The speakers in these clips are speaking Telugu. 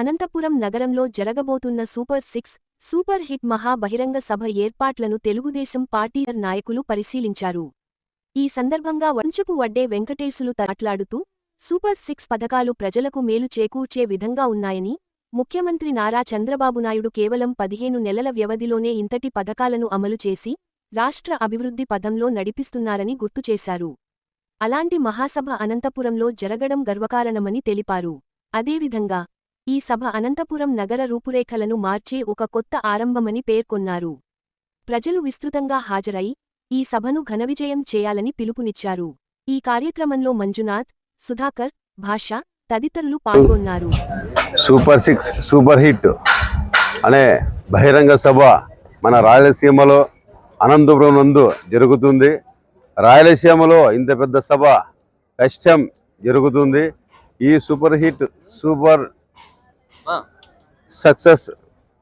అనంతపురం నగరంలో జరగబోతున్న సూపర్ సిక్స్ సూపర్ హిట్ మహా బహిరంగ సభ ఏర్పాట్లను తెలుగుదేశం పార్టీ నాయకులు పరిశీలించారు. ఈ సందర్భంగా వంచపు వడ్డే వెంకటేశులు మాట్లాడుతూ సూపర్ సిక్స్ పథకాలు ప్రజలకు మేలు చేకూర్చే విధంగా ఉన్నాయని ముఖ్యమంత్రి నారా చంద్రబాబు నాయుడు కేవలం పదిహేను నెలల వ్యవధిలోనే ఇంతటి పథకాలను అమలు చేసి రాష్ట్ర అభివృద్ధి పథంలో నడిపిస్తున్నారని గుర్తుచేశారు అలాంటి మహాసభ అనంతపురంలో జరగడం గర్వకారణమని తెలిపారు. అదేవిధంగా ఈ సభ అనంతపురం నగర రూపురేఖలను మార్చే ఒక కొత్త ఆరంభమని పేర్కొన్నారు. ప్రజలు విస్తృతంగా హాజరై ఈ సభను ఘనవిజయం చేయాలని పిలుపునిచ్చారు. ఈ కార్యక్రమంలో మంజునాథ్ సుధాకర్ భాష తదితరులు పాల్గొన్నారు. సూపర్ సిక్స్ సూపర్ హిట్ అనే బహిరంగ సభ మన రాయలసీమలో అనంతపురం నందు జరుగుతుంది. రాయలసీమలో ఇంత పెద్ద సభ కష్టం జరుగుతుంది. ఈ సూపర్ హిట్ సూపర్ సక్సెస్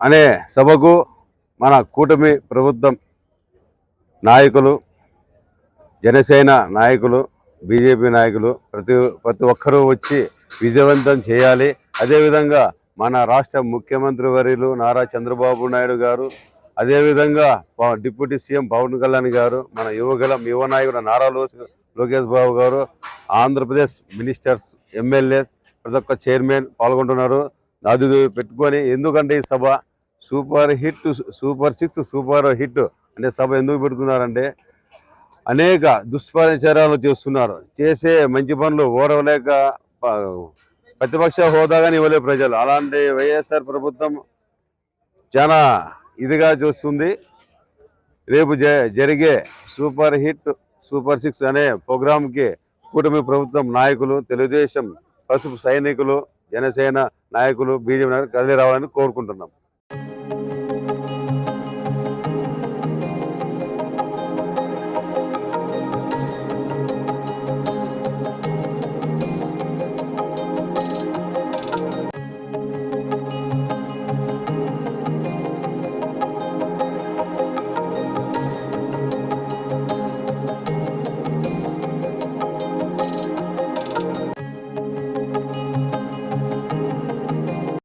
అనే సభకు మన కూటమి ప్రభుత్వం నాయకులు జనసేన నాయకులు బీజేపీ నాయకులు ప్రతి ప్రతి ఒక్కరూ వచ్చి విజయవంతం చేయాలి. అదేవిధంగా మన రాష్ట్ర ముఖ్యమంత్రి వర్యులు నారా చంద్రబాబు నాయుడు గారు అదేవిధంగా డిప్యూటీ సీఎం పవన్ కళ్యాణ్ గారు మన యువగలం యువ నాయకుడు నారా లోకేష్ బాబు గారు ఆంధ్రప్రదేశ్ మినిస్టర్స్ ఎమ్మెల్యేస్ ప్రతి ఒక్క చైర్మన్ పాల్గొంటున్నారు. అది పెట్టుకొని ఎందుకంటే ఈ సభ super hit super six super hit అనే సభ ఎందుకు పెడుతున్నారంటే అనేక దుష్పరిచారాలు చేస్తున్నారు. చేసే మంచి పనులు ఓరవలేక ప- ప్రతిపక్ష హోదాగాని ఇవ్వలే ప్రజలు. అలాంటి వైఎస్ఆర్ ప్రభుత్వం చాలా ఇదిగా చూస్తుంది. రేపు జ- జరిగే సూపర్ హిట్ సూపర్ సిక్స్ అనే ప్రోగ్రాంకి కూటమి ప్రభుత్వం నాయకులు తెలుగుదేశం పసుపు సైనికులు జనసేన నాయకులు బీజేపీ నాయకులు కదిలి రావాలని కోరుకుంటున్నాం.